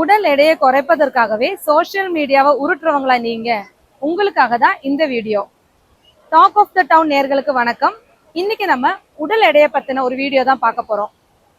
உடல் எடையை குறைப்பதற்காகவே சோஷியல் மீடியாவை உருட்டுறவங்களா நீங்க. உங்களுக்காக தான் இந்த video talk of the town நேர்களுக்கு வணக்கம். இன்னைக்கு நம்ம உடல் எடையை பத்தின ஒரு வீடியோ தான் பார்க்க போறோம்.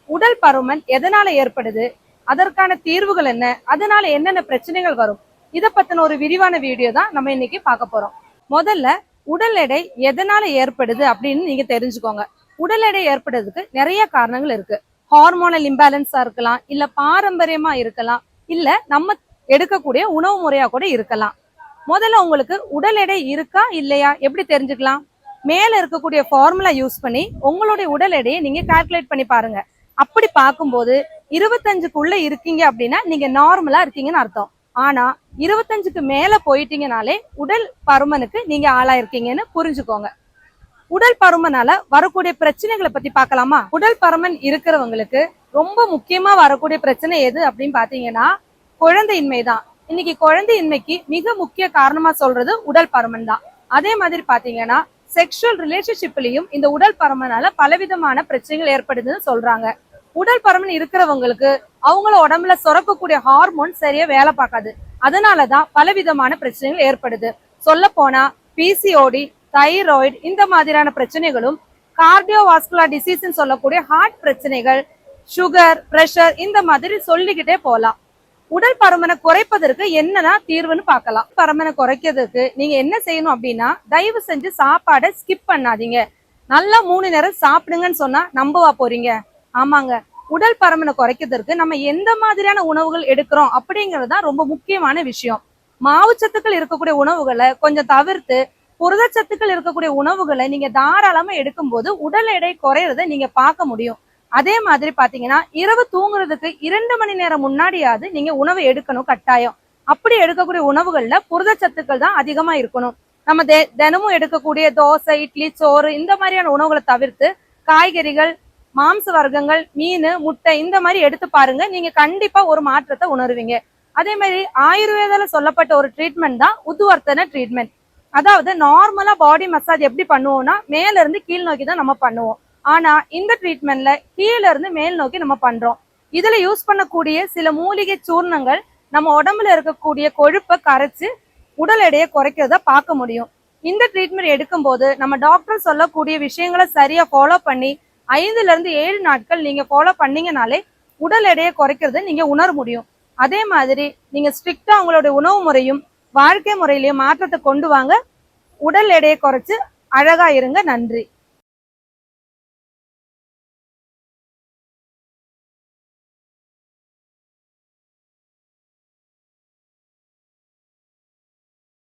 உடல் பருமன் எதனால ஏற்படுது? அதற்கான தீர்வுகள் என்ன? அதனால என்னென்ன பிரச்சனைகள் வரும்? இதை பத்தின ஒரு விரிவான வீடியோ தான் நம்ம இன்னைக்கு பார்க்க போறோம். முதல்ல உடல் எடை எதனால ஏற்படுது அப்படின்னு நீங்க தெரிஞ்சுக்கோங்க. உடல் எடை ஏற்படுறதுக்கு நிறைய காரணங்கள் இருக்கு. ஹார்மோனல் இம்பேலன்ஸா இருக்கலாம் இல்ல பாரம்பரியமா இருக்கலாம் இல்ல நம்ம எடுக்கக்கூடிய உணவு முறையா கூட இருக்கலாம். முதல்ல உங்களுக்கு உடல் எடை இருக்கா இல்லையா? எப்படி தெரிஞ்சுக்கலாம்? மேல இருக்கக்கூடிய ஃபார்முலா யூஸ் பண்ணி உங்களுடைய உடல் எடையை நீங்க கால்குலேட் பண்ணி பாருங்க. அப்படி பார்க்கும்போது இருபத்தஞ்சுக்குள்ள இருக்கீங்க அப்படின்னா நீங்க நார்மலா இருக்கீங்கன்னு அர்த்தம். ஆனா இருபத்தஞ்சுக்கு மேல போயிட்டீங்கனாலே உடல் பருமனுக்கு நீங்க ஆளாயிருக்கீங்கன்னு புரிஞ்சுக்கோங்க. உடல் பருமனால வரக்கூடிய பிரச்சனைகளை பத்தி பார்க்கலாமா? உடல் பருமன் இருக்கிறவங்களுக்கு ரொம்ப முக்கியமா வரக்கூடிய பிரச்சனை எது அப்படின்னு பாத்தீங்கன்னா குழந்தையின்மை தான் இன்னைக்கு குழந்தையின்மைக்கு மிக முக்கிய காரணமா சொல்றது உடல் பருமன் தான். அதே மாதிரி பாத்தீங்கன்னா செக்ஷுவல் ரிலேஷன்ஷிப்லயும் இந்த உடல் பருமனால பலவிதமான பிரச்சனைகள் ஏற்படுதுன்னு சொல்றாங்க. உடல் பருமன் இருக்கிறவங்களுக்கு அவங்கள உடம்புல சுரக்கக்கூடிய ஹார்மோன் சரியா வேலை பார்க்காது. அதனாலதான் பலவிதமான பிரச்சனைகள் ஏற்படுது. சொல்ல போனா பிசிஓடி தைராய்டு இந்த மாதிரியான பிரச்சனைகளும் கார்டியோவாஸ்குலர் டிசீஸ் சொல்லக்கூடிய ஹார்ட் பிரச்சனைகள் சுகர் பிரஷர் இந்த மாதிரி சொல்லிக்கிட்டே போலாம். உடல் பருமனை குறைப்பதற்கு என்னன்னா தீர்வுன்னு பார்க்கலாம். பருமனை குறைக்கிறதுக்கு நீங்க என்ன செய்யணும் அப்படின்னா தயவு செஞ்சு சாப்பாடை ஸ்கிப் பண்ணாதீங்க. நல்லா மூணு நேரம் சாப்பிடுங்கன்னு சொன்னா நம்பவா போறீங்க. ஆமாங்க. உடல் பருமனை குறைக்கிறதுக்கு நம்ம எந்த மாதிரியான உணவுகள் எடுக்கிறோம் அப்படிங்கிறது தான் ரொம்ப முக்கியமான விஷயம். மாவுச்சத்துக்கள் இருக்கக்கூடிய உணவுகளை கொஞ்சம் தவிர்த்து புரதச்சத்துக்கள் இருக்கக்கூடிய உணவுகளை நீங்க தாராளமா எடுக்கும்போது உடல் எடை குறையறத நீங்க பார்க்க முடியும். அதே மாதிரி பாத்தீங்கன்னா இரவு தூங்குறதுக்கு இரண்டு மணி நேரம் முன்னாடியாவது நீங்க உணவு எடுக்கணும் கட்டாயம். அப்படி எடுக்கக்கூடிய உணவுகள்ல புரதச்சத்துக்கள் தான் அதிகமா இருக்கணும். நம்ம தெ- தினமும் எடுக்கக்கூடிய தோசை இட்லி சோறு இந்த மாதிரியான உணவுகளை தவிர்த்து காய்கறிகள் மாംസ வர்க்கங்கள் மீன் முட்டை இந்த மாதிரி எடுத்து பாருங்க. நீங்க கண்டிப்பா ஒரு மாற்றத்தை உணருவீங்க. அதே மாதிரி ஆயுர்வேதால சொல்லப்பட்ட ஒரு ட்ரீட்மெண்ட் தான் உத்துவர்த்தன ட்ரீட்மெண்ட் அதாவது நார்மலா பாடி மசாஜ் எப்படி பண்ணுவோம்னா மேல இருந்து கீழ் நோக்கி தான் நம்ம பண்ணுவோம். ஆனா இந்த ட்ரீட்மெண்ட்ல கீழ இருந்து மேல் நோக்கி நம்ம பண்றோம். இதுல யூஸ் பண்ணக்கூடிய சில மூலிகை சூர்ணங்கள் நம்ம உடம்புல இருக்கக்கூடிய கொழுப்பை கரைச்சு உடல் எடையை குறைக்கிறத பார்க்க முடியும். இந்த ட்ரீட்மெண்ட் எடுக்கும்போது நம்ம டாக்டர் சொல்லக்கூடிய விஷயங்களை சரியா ஃபாலோ பண்ணி ஐந்துல இருந்து ஏழு நாட்கள் நீங்க ஃபாலோ பண்ணீங்கனாலே உடல் எடையை குறைக்கிறத நீங்க உணர முடியும். அதே மாதிரி நீங்க ஸ்ட்ரிக்டா உங்களுடைய உணவு முறையும் வாழ்க்கை முறையிலையும் மாற்றத்தை கொண்டு வாங்க. உடல் எடையை குறைச்சு அழகா இருங்க. நன்றி.